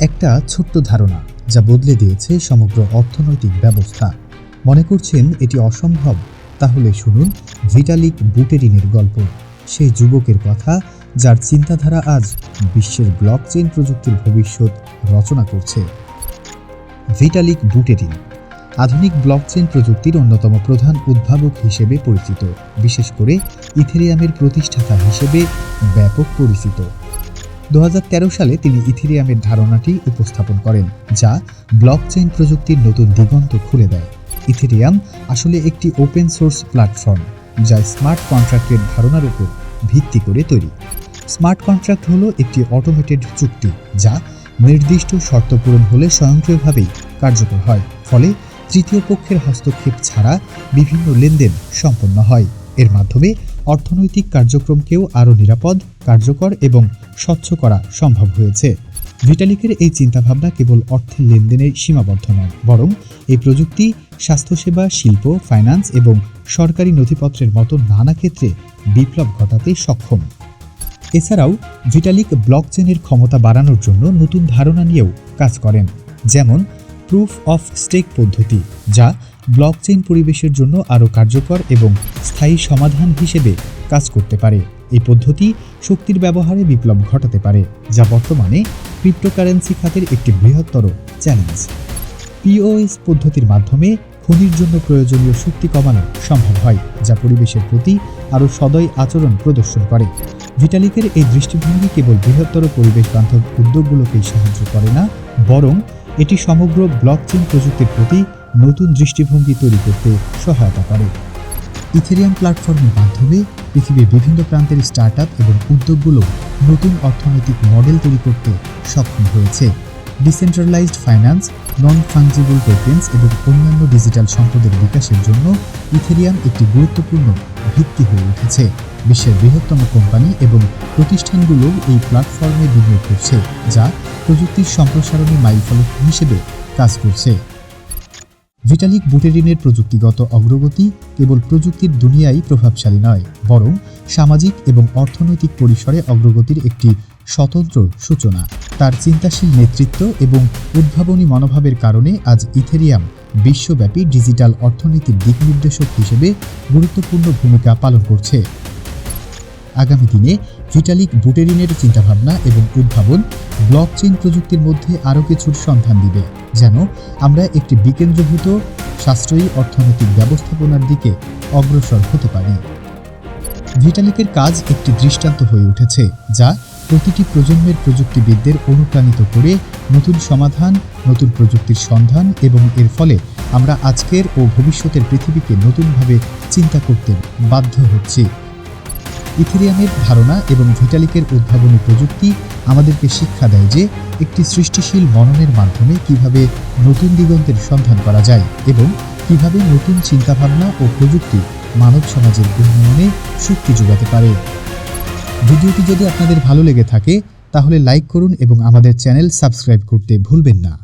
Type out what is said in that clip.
একটা ছোট্ট ধারণা যা বদলে দিয়েছে সমগ্র অর্থনৈতিক ব্যবস্থা। মনে করছেন এটি অসম্ভব? তাহলে শুনুন ভিটালিক বুটেরিনের গল্প। সেই যুবকের কথা যার চিন্তাধারা আজ বিশ্বের ব্লকচেন প্রযুক্তির ভবিষ্যৎ রচনা করছে। ভিটালিক বুটেরিন, আধুনিক ব্লকচেন প্রযুক্তির অন্যতম প্রধান উদ্ভাবক হিসেবে পরিচিত, বিশেষ করে ইথেরিয়ামের প্রতিষ্ঠাতা হিসেবে ব্যাপক পরিচিত। দু হাজার তেরো সালে তিনি ইথিরিয়ামের ধারণাটি উপস্থাপন করেন, যা ব্লকচেন প্রযুক্তির নতুন দিগন্ত খুলে দেয়। ইথেরিয়াম আসলে একটি ওপেন সোর্স প্ল্যাটফর্ম, যা স্মার্ট কন্ট্রাক্টের ধারণার উপর ভিত্তি করে তৈরি। স্মার্ট কন্ট্রাক্ট হলো একটি অটোমেটেড চুক্তি, যা নির্দিষ্ট শর্ত পূরণ হলে স্বয়ংক্রিয়ভাবেই কার্যকর হয়, ফলে তৃতীয় পক্ষের হস্তক্ষেপ ছাড়া বিভিন্ন লেনদেন সম্পন্ন হয়। এর মাধ্যমে অর্থনৈতিক কার্যক্রমকেও আরও নিরাপদ, কার্যকর এবং স্বচ্ছ করা সম্ভব হয়েছে। ভিটালিকের এই চিন্তাভাবনা কেবল অর্থের লেনদেনের সীমাবদ্ধ নয়, বরং এই প্রযুক্তি, স্বাস্থ্যসেবা, শিল্প ফাইন্যান্স এবং সরকারি নথিপত্রের মতো নানা ক্ষেত্রে বিপ্লব ঘটাতে সক্ষম। এছাড়াও ভিটালিক ব্লকচেনের ক্ষমতা বাড়ানোর জন্য নতুন ধারণা নিয়েও কাজ করেন, যেমন প্রুফ অফ স্টেক পদ্ধতি, যা ব্লকচেন পরিবেশের জন্য আরও কার্যকর এবং স্থায়ী সমাধান হিসেবে কাজ করতে পারে। এই পদ্ধতি শক্তির ব্যবহারে বিপ্লব ঘটাতে পারে, যা বর্তমানে ক্রিপ্টোকারেন্সি খাতের একটি বৃহত্তর চ্যালেঞ্জ পিওএস পদ্ধতির মাধ্যমে খনির জন্য প্রয়োজনীয় শক্তি কমানো সম্ভব হয়, যা পরিবেশের প্রতি আরও সদয় আচরণ প্রদর্শন করে। ভিটালিকের এই দৃষ্টিভঙ্গি কেবল বৃহত্তর পরিবেশ বান্ধব উদ্যোগগুলোকেই সাহায্য করে না, বরং এটি সমগ্র ব্লকচেন প্রযুক্তির প্রতি নতুন দৃষ্টিভঙ্গি তৈরি করতে সহায়তা করে। ইথেরিয়াম প্ল্যাটফর্মের মাধ্যমে পৃথিবীর বিভিন্ন প্রান্তের স্টার্টআপ এবং উদ্যোগগুলো নতুন অর্থনৈতিক মডেল তৈরি করতে সক্ষম হয়েছে। Decentralised finance non fungible tokens এবং অন্যান্য ডিজিটাল সম্পদের বিকাশের জন্য ইথেরিয়াম একটি গুরুত্বপূর্ণ ভিত্তি হয়ে উঠেছে। বিশ্বের বৃহত্তম কোম্পানি এবং প্রতিষ্ঠানগুলো এই প্ল্যাটফর্মে বিনিয়োগ করছে, যা প্রযুক্তির সম্প্রসারণী মাইলফলক হিসেবে কাজ করছে। ভিটালিক বুটেরিনের প্রযুক্তিগত অগ্রগতি কেবল প্রযুক্তির দুনিয়ায় প্রভাবশালী নয়, বরং সামাজিক এবং অর্থনৈতিক পরিসরে অগ্রগতির একটি স্বতন্ত্র সূচনা। তার চিন্তাশীল নেতৃত্ব এবং উদ্ভাবনী মনোভাবের কারণে আজ ইথেরিয়াম বিশ্বব্যাপী ডিজিটাল অর্থনীতির দিক নির্দেশক হিসেবে গুরুত্বপূর্ণ ভূমিকা পালন করছে। আগামী দিনে ভিটালিক বুটেরিনের চিন্তাভাবনা এবং উদ্ভাবন ব্লকচেইন প্রযুক্তির মধ্যে আরও কিছুর সন্ধান দিবে, যেন আমরা একটি বিকেন্দ্রভূত সাশ্রয়ী অর্থনৈতিক ব্যবস্থাপনার দিকে অগ্রসর হতে পারি। ভিটালিকের কাজ একটি দৃষ্টান্ত হয়ে উঠেছে, যা প্রতিটি প্রজন্মের প্রযুক্তিবিদদের অনুপ্রাণিত করে নতুন সমাধান, নতুন প্রযুক্তির সন্ধান এবং এর ফলে আমরা আজকের ও ভবিষ্যতের পৃথিবীকে নতুনভাবে চিন্তা করতে বাধ্য হচ্ছি। ইথেরিয়ামের ধারণা এবং ভিটালিকের উদ্ভাবনী প্রযুক্তি আমাদেরকে শিক্ষা দেয় যে একটি সৃষ্টিশীল মননের মাধ্যমে কীভাবে নতুন দিগন্তের সন্ধান করা যায় এবং কীভাবে নতুন চিন্তাভাবনা ও প্রযুক্তি মানব সমাজের উন্নয়নে শক্তি যোগাতে পারে। ভিডিওটি যদি আপনাদের ভালো লেগে থাকে, তাহলে লাইক করুন এবং আমাদের চ্যানেল সাবস্ক্রাইব করতে ভুলবেন না।